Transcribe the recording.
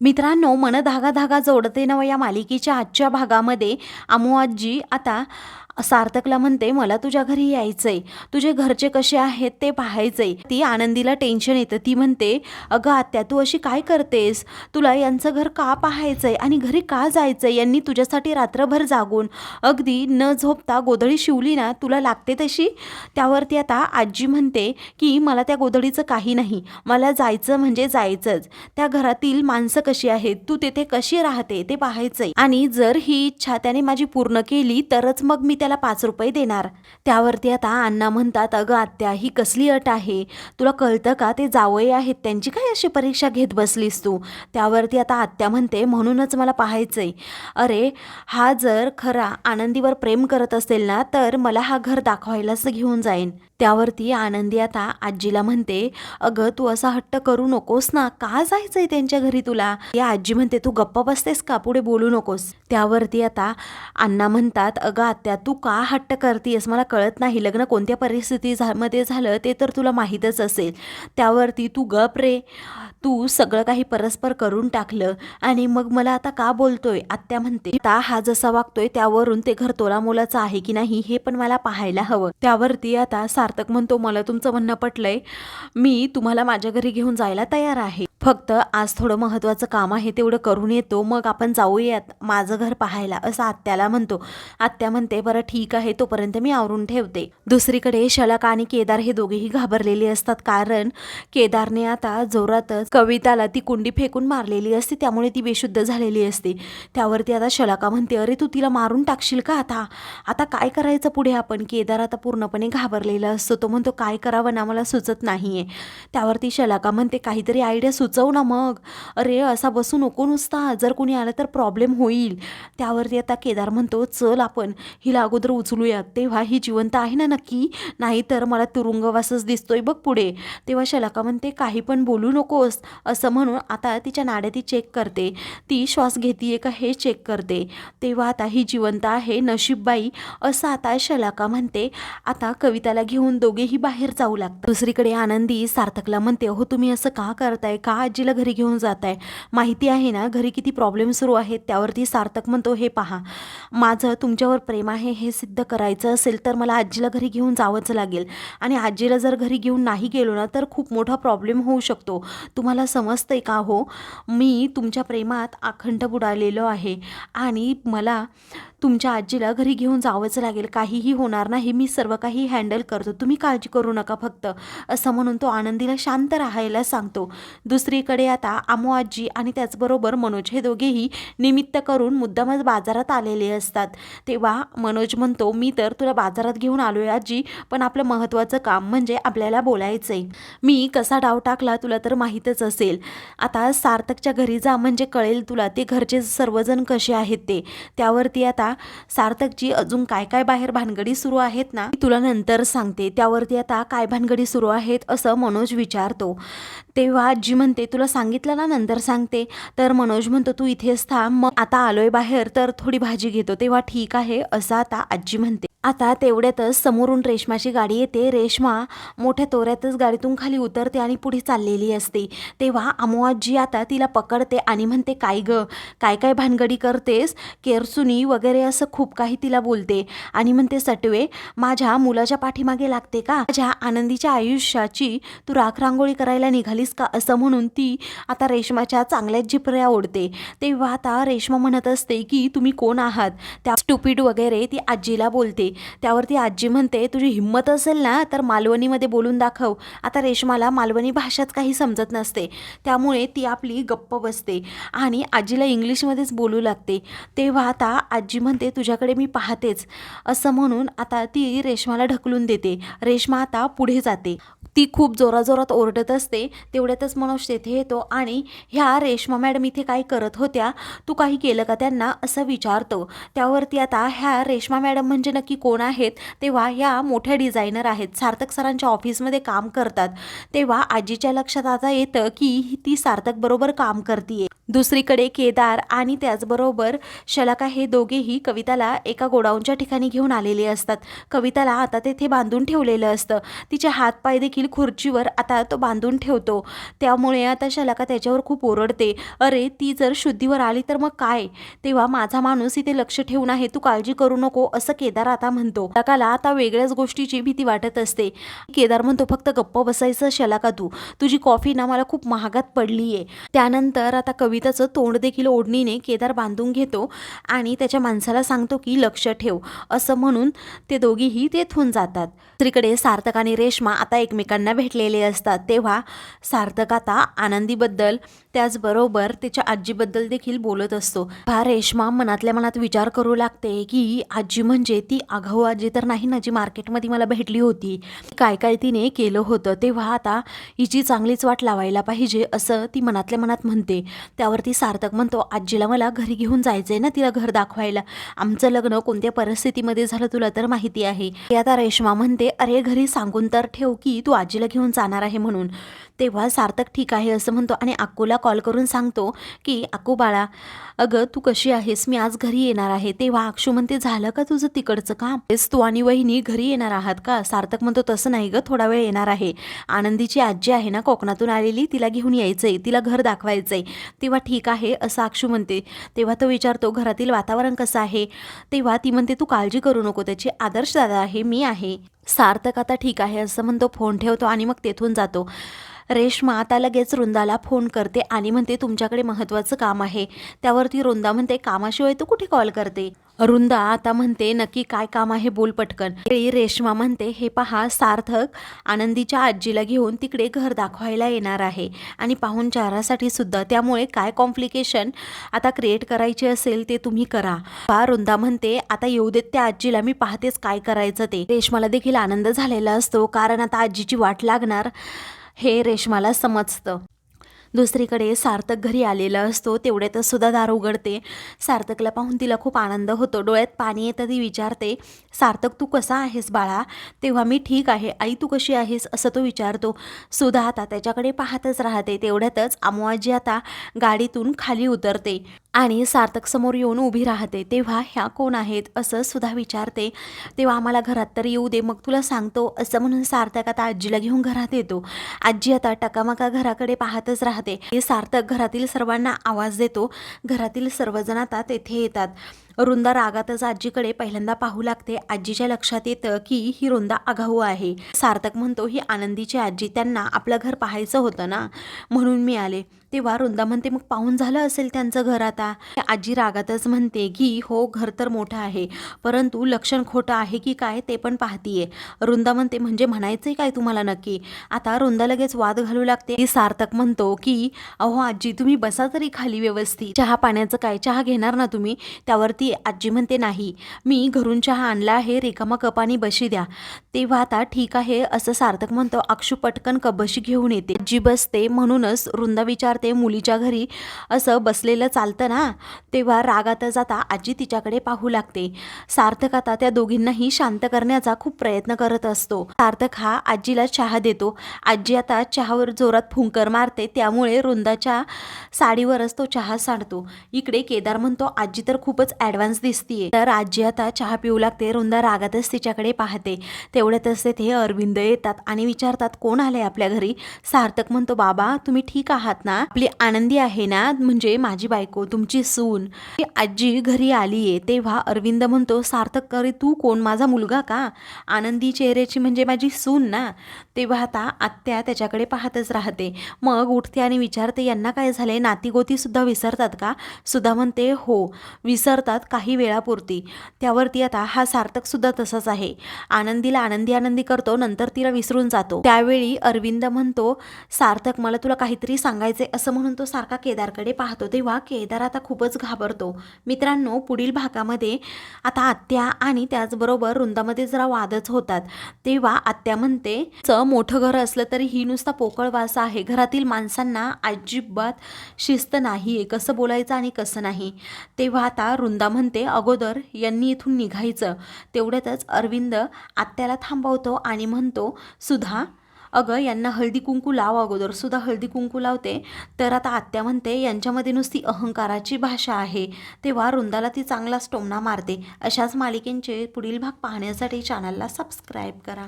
मित्रांनो मन धागा धागा जोडते नव या मालिकेच्या आजच्या भागामध्ये. आमुआजी आता सार्थकला म्हणते मला तुझ्या घरी यायचंय. तुझे घरचे कसे आहेत ते पाहायचंय. ती आनंदीला टेन्शन येतं. ती म्हणते अगं आत्या तू अशी काय करतेस? तुला यांचं घर का पाहायचंय आणि घरी का जायचंय? यांनी तुझ्यासाठी रात्रभर जागून. अगदी न झोपता गोधडी शिवली ना तुला लागते तशी? त्यावरती आता आजी म्हणते की मला त्या गोधडीचं काही नाही. मला जायचं म्हणजे जायचंच. त्या घरातील माणसं कशी आहेत? तू तिथे कशी राहते? ते पाहायचंय. आणि जर ही इच्छा त्याने माझी पूर्ण केली तरच मग मी त्या त्याला पाच रुपये देणार. त्यावरती आता अण्णा म्हणतात अगं आत्या ही कसली अट आहे? तुला कळतं का ते जावई आहेत? त्यांची काय अशी परीक्षा घेत बसलीस तू? त्यावरती आता आत्या म्हणते म्हणूनच मला पाहायचंय. अरे हा जर खरा आनंदीवर प्रेम करत असेल ना तर मला हा घर दाखवायलाच घेऊन जाईन. त्यावरती आनंदी आता आजीला म्हणते अगं तू असा हट्ट करू नकोस ना. का जायचंय त्यांच्या घरी तुला? या आजी म्हणते तू गप्प बसतेस का? पुढे बोलू नकोस. त्यावरती आता अण्णा म्हणतात अगं आत्या तू का हट्ट करतेस मला कळत नाही. लग्न कोणत्या परिस्थिती झा मध्ये झालं ते तर तुला माहीतच असेल. त्यावरती तू गप रे. तू सगळं काही परस्पर करून टाकलं. आणि मग मला आता का बोलतोय? आत्या म्हणते आता हा जसा वागतोय त्यावरून ते घर तोला मोलाचं आहे की नाही हे पण मला पाहायला हवं. त्यावरती आता सार्थक म्हणतो मला तुमचं म्हणणं पटलंय. मी तुम्हाला माझ्या घरी घेऊन जायला तयार आहे. फक्त आज थोडं महत्त्वाचं काम आहे तेवढं करून येतो. मग आपण जाऊयात माझं घर पाहायला असं आत्याला म्हणतो. आत्या म्हणते बरं ठीक आहे तोपर्यंत मी आवरून ठेवते. दुसरीकडे शलाका आणि केदार हे दोघेही घाबरलेले असतात कारण केदारने आता जोरातच कविताला ती कुंडी फेकून मारलेली असते त्यामुळे ती बेशुद्ध झालेली असते. त्यावरती आता शलाका म्हणते अरे तू तिला मारून टाकशील का आता? आता काय करायचं पुढे आपण? केदार आता पूर्णपणे घाबरलेला असतो तो म्हणतो काय करावं ना मला सुचत नाहीये. त्यावरती शलाका म्हणते काहीतरी आयडिया सुचव ना मग. अरे असा बसू नको नुसता जर कोणी आलं तर प्रॉब्लेम होईल. त्यावरती आता केदार म्हणतो चल आपण हिला अगोदर उचलूयात. तेव्हा ही जिवंत आहे ना नक्की? नाही तर मला तुरुंगवासच दिसतोय बघ पुढे. तेव्हा शलाका म्हणते काही पण बोलू नकोस. असं म्हणून आता तिच्या नाड्या ती चेक करते. ती श्वास घेतीये का हे चेक करते. तेव्हा आता ही जिवंत आहे नशीबबाई. असं आता शलाका म्हणते. आता कविताला घेऊन दोघेही बाहेर जाऊ लागतात. दुसरीकडे आनंदी सार्थकला म्हणते हो तुम्ही असं का करताय? का आजीला घरी घेऊन जाताय? माहिती आहे ना घरी किती प्रॉब्लेम सुरू आहेत त्यावरती सार्थक म्हणतो हे पहा. माझं तुमच्यावर प्रेम आहे हे सिद्ध करायचं असेल तर मला आजीला घरी घेऊन जावंच लागेल. आणि आजीला जर घरी घेऊन नाही गेलो ना तर खूप मोठा प्रॉब्लेम होऊ शकतो. तुम्हाला समजतंय का हो? मी तुमच्या प्रेमात अखंड बुडालेलो आहे आणि मला तुमच्या आजीला घरी घेऊन जावंच लागेल. काहीही होणार नाही मी सर्व काही हँडल करतो. तुम्ही काळजी करू नका फक्त. असं म्हणून तो आनंदीला शांत राहायला सांगतो. दुसरीकडे आता आमो आजी आणि त्याचबरोबर मनोज हे दोघेही निमित्त करून मुद्दामच बाजारात आलेले असतात. तेव्हा मनोज म्हणतो मी तर तुला बाजारात घेऊन आलो आहे आजी पण आपलं महत्त्वाचं काम म्हणजे आपल्याला बोलायचं आहे मी कसा डाव टाकला तुला तर माहीतच असेल. आता सार्थकच्या घरी जा म्हणजे कळेल तुला ते घरचे सर्वजण कसे आहेत ते. त्यावरती आता सार्थकची अजून काय काय बाहेर भानगडी सुरू आहेत ना मी तुला नंतर सांगते. त्यावरती आता काय भानगडी सुरू आहेत असं मनोज विचारतो. तेव्हा आजी म्हणते तुला सांगितलं ना नंतर सांगते. तर मनोज म्हणतो तू इथेच थांब मग आता आलोय बाहेर तर थोडी भाजी घेतो. तेव्हा ठीक आहे असं आता आजी म्हणते. आता तेवढ्यातच समोरून रेशमाची गाडी येते. रेशमा मोठ्या तोऱ्यातच गाडीतून खाली उतरते आणि पुढे चाललेली असते. तेव्हा अमो आजी आता तिला पकडते आणि म्हणते काय ग? काय काय भानगडी करतेस? केरसुनी वगैरे असं खूप काही तिला बोलते. आणि म्हणते सटवे माझ्या मुलाच्या पाठीमागे लागते का? माझ्या आनंदीच्या आयुष्याची तू राख रांगोळी करायला निघालीस का? असं म्हणून ती आता रेशमाच्या चांगल्याच झिपऱ्या ओढते. तेव्हा आता रेशमा म्हणत असते की तुम्ही कोण आहात? त्या स्टुपिड वगैरे ती आजीला बोलते. त्यावरती आजी म्हणते तुझी हिंमत असेल ना तर मालवणीमध्ये बोलून दाखव. आता रेशमाला मालवणी भाषाच काही समजत नसते. त्यामुळे ती आपली गप्प बसते आणि आजीला इंग्लिशमध्येच बोलू लागते. तेव्हा आता आजी म्हणते तुझ्याकडे मी पाहतेच. असं म्हणून आता ती रेशमाला ढकलून देते. रेशमा आता पुढे जाते. ती खूप जोराजोरात ओरडत असते. तेवढ्यातच मनोज तेथे येतो आणि ह्या रेशमा मॅडम इथे काय करत होत्या? तू काही केलं का त्यांना? असं विचारतो. त्यावरती आता ह्या रेशमा मॅडम म्हणजे नक्की कोण आहेत? तेव्हा ह्या मोठ्या डिझायनर आहेत. सार्थक सरांच्या ऑफिसमध्ये काम करतात. तेव्हा आजीच्या लक्षात आता येतं की ती सार्थक बरोबर काम करते दुसरीकडे केदार आणि त्याचबरोबर शलाका हे दोघेही कविताला एका गोडाऊनच्या ठिकाणी घेऊन आलेले असतात. कविताला आता तेथे बांधून ठेवलेलं असतं. तिचे हातपाय देखील खुर्चीवर आता तो बांधून ठेवतो. त्यामुळे आता शलाका त्याच्यावर खूप ओरडते. अरे ती जर शुद्धीवर आली तर मग काय? तेव्हा माझा माणूस इथे लक्ष ठेवून आहे तू काळजी करू नको असं केदार आता म्हणतो. शलाकाला आता वेगळ्याच गोष्टीची भीती वाटत असते. केदार म्हणतो फक्त गप्प बसायचं शलाका तू. तुझी कॉफी ना मला खूप महागात पडली आहे त्यानंतर आता कवी कविताचं तोंड देखील ओढणीने केदार बांधून घेतो आणि त्याच्या माणसाला सांगतो की लक्ष ठेव. असं म्हणून ते दोघीही तेथून जातात. दुसरीकडे सार्थक आणि रेश्मा आता एकमेकांना भेटलेले असतात. तेव्हा सार्थक आता आनंदीबद्दल त्याचबरोबर त्याच्या आजीबद्दल देखील बोलत असतो. हा रेश्मा मनातल्या मनात विचार करू लागते की आजी म्हणजे ती आघाऊ आजी तर नाही ना जी मार्केटमध्ये मला भेटली होती. काय काय तिने केलं होतं. तेव्हा आता हिची चांगलीच वाट लावायला पाहिजे असं ती मनातल्या मनात म्हणते. त्यावरती सार्थक म्हणतो आजीला मला घरी घेऊन जायचंय ना तिला घर दाखवायला. आमचं लग्न कोणत्या परिस्थितीमध्ये झालं तुला तर माहिती आहे. आता रेश्मा म्हणते अरे घरी सांगून तर ठेव की तू आजीला घेऊन जाणार आहे म्हणून. तेव्हा सार्थक ठीक आहे असं म्हणतो आणि अक्कूला कॉल करून सांगतो की अक्कू बाळा अगं तू कशी आहेस? मी आज घरी येणार आहे. तेव्हा अक्षू म्हणते झालं का तुझं तिकडचं काम? तेच तू आणि वहिनी घरी येणार आहात का? सार्थक म्हणतो तसं नाही ग थोडा वेळ येणार आहे. आनंदीची आजी आहे ना कोकणातून आलेली तिला घेऊन यायचंय तिला घर दाखवायचंय. तेव्हा ठीक आहे असं अक्षू म्हणते. तेव्हा तो विचारतो घरातील वातावरण कसं आहे? तेव्हा ती म्हणते तू काळजी करू नको त्याची आदर्श दादा आहे मी आहे. सार्थक आता ठीक आहे असं म्हणतो फोन ठेवतो आणि मग तेथून जातो. रेश्मा आता लगेच रुंदाला फोन करते आणि म्हणते तुमच्याकडे महत्त्वाचं काम आहे. त्यावरती रुंदा म्हणते कामाशिवाय तू कुठे कॉल करते? रुंदा आता म्हणते नक्की काय काम आहे बोल पटकन. रेश्मा म्हणते हे पहा सार्थक आनंदीच्या आजीला घेऊन तिकडे घर दाखवायला येणार आहे आणि पाहुणचारासाठी सुद्धा. त्यामुळे काय कॉम्प्लिकेशन आता क्रिएट करायचे असेल ते तुम्ही करा. पहा वृंदा म्हणते आता येऊ देत त्या आजीला मी पाहतेच काय करायचं ते. रेश्माला देखील आनंद झालेला असतो कारण आता आजीची वाट लागणार हे रेश्माला समजतं. दुसरीकडे सार्थक घरी आलेला असतो तेवढ्यातच सुद्धा दार उघडते. सार्थकला पाहून तिला खूप आनंद होतो. डोळ्यात पाणी येतं ती विचारते सार्थक तू कसा आहेस बाळा? तेव्हा मी ठीक आहे. आई तू कशी आहेस? असं तो विचारतो. सुधा आता त्याच्याकडे पाहतच राहते. तेवढ्यातच आमोआजी आता गाडीतून खाली उतरते आणि सार्थक समोर येऊन उभी राहते. तेव्हा ह्या कोण आहेत? असं सुद्धा विचारते. तेव्हा आम्हाला घरात तर येऊ दे मग तुला सांगतो. असं म्हणून सार्थक आता आजीला घेऊन घरात येतो. आजी आता टकामका घराकडे पाहतच राहते. हे सार्थक घरातील सर्वांना आवाज देतो. घरातील सर्वजण आता तेथे येतात. रुंदा रागातच आजीकडे पहिल्यांदा पाहू लागते. आजीच्या लक्षात येतं की ही रुंदा आगाऊ आहे. सार्थक म्हणतो ही आनंदीची आजी त्यांना आपलं घर पाहायचं होतं ना? म्हणून मी आले. तेव्हा रुंदा म्हणते मग पाहून झालं असेल त्यांचं घर आता? आजी रागातच म्हणते की हो घर तर मोठं आहे परंतु लक्षण खोटं आहे की काय ते पण पाहतीये. रुंदा म्हणते म्हणजे म्हणायचंय काय तुम्हाला नक्की? आता रुंदा लगेच वाद घालू लागते. सार्थक म्हणतो की अहो आजी तुम्ही बसा तरी खाली व्यवस्थित. चहा पाण्याचं काय? चहा घेणार ना तुम्ही? त्यावरती आजी म्हणते नाही मी घरून चहा आणला आहे रिकामा कपानी बशी द्या. तेव्हा आता ठीक आहे असं सार्थक म्हणतो अक्षू पटकन कबशी घेऊन येते. आजी बसते म्हणूनच रुंदा विचारते मुलीच्या घरी असं बसलेलं चालतं ना? तेव्हा रागात जाता आजी तिच्याकडे पाहू लागते. सार्थक आता त्या दोघींनाही शांत करण्याचा खूप प्रयत्न करत असतो. सार्थक हा आजीला चहा देतो. आजी आता चहावर जोरात फुंकर मारते त्यामुळे रुंदाच्या साडीवरच तो चहा सांडतो. इकडे केदार म्हणतो आजी तर खूपच ॲडव्हान्स दिसतीये. तर आजी आता चहा पिऊ लागते रुंदा रागातच तिच्याकडे पाहते. तेवढ्यातच तेथे अरविंद येतात आणि विचारतात कोण आलंय आपल्या घरी? सार्थक म्हणतो बाबा तुम्ही ठीक आहात ना? आपली आनंदी आहे ना? म्हणजे माझी बायको तुमची सून. आजी घरी आलीये. तेव्हा अरविंद म्हणतो सार्थक करे तू कोण? माझा मुलगा का? आनंदी चेहऱ्याची म्हणजे माझी सून ना? तेव्हा आता आत्या त्याच्याकडे पाहतच राहते. मग उठते आणि विचारते यांना काय झाले नातीगोतीसुद्धा विसरतात का? सुद्धा म्हणते हो विसरतात काही वेळापुरती. त्यावरती आता हा सार्थकसुद्धा तसाच आहे. आनंदीला आनंदी आनंदी करतो नंतर तिला विसरून जातो. त्यावेळी अरविंद म्हणतो सार्थक मला तुला काहीतरी सांगायचे असं म्हणून तो सारखा केदारकडे पाहतो. तेव्हा केदार आता खूपच घाबरतो. मित्रांनो पुढील भागामध्ये आता आत्या आणि त्याचबरोबर वृंदामध्ये जरा वादच होतात. तेव्हा आत्या म्हणते च मोठं घर असलं तरी ही नुसता पोकळ वासा आहे. घरातील माणसांना अजिबात शिस्त नाही आहे कसं बोलायचं आणि कसं नाही. तेव्हा आता वृंदा म्हणते अगोदर यांनी इथून निघायचं. तेवढ्यातच अरविंद आत्याला थांबवतो आणि म्हणतो सुधा अगं यांना हळदी कुंकू लाव अगोदर. सुद्धा हळदी कुंकू लावते. तर आता आत्या म्हणते यांच्यामध्ये नुसती अहंकाराची भाषा आहे तेव्हा रुंदाला ती चांगलाच टोमणा मारते. अशाच मालिकेंचे पुढील भाग पाहण्यासाठी चॅनलला सबस्क्राईब करा.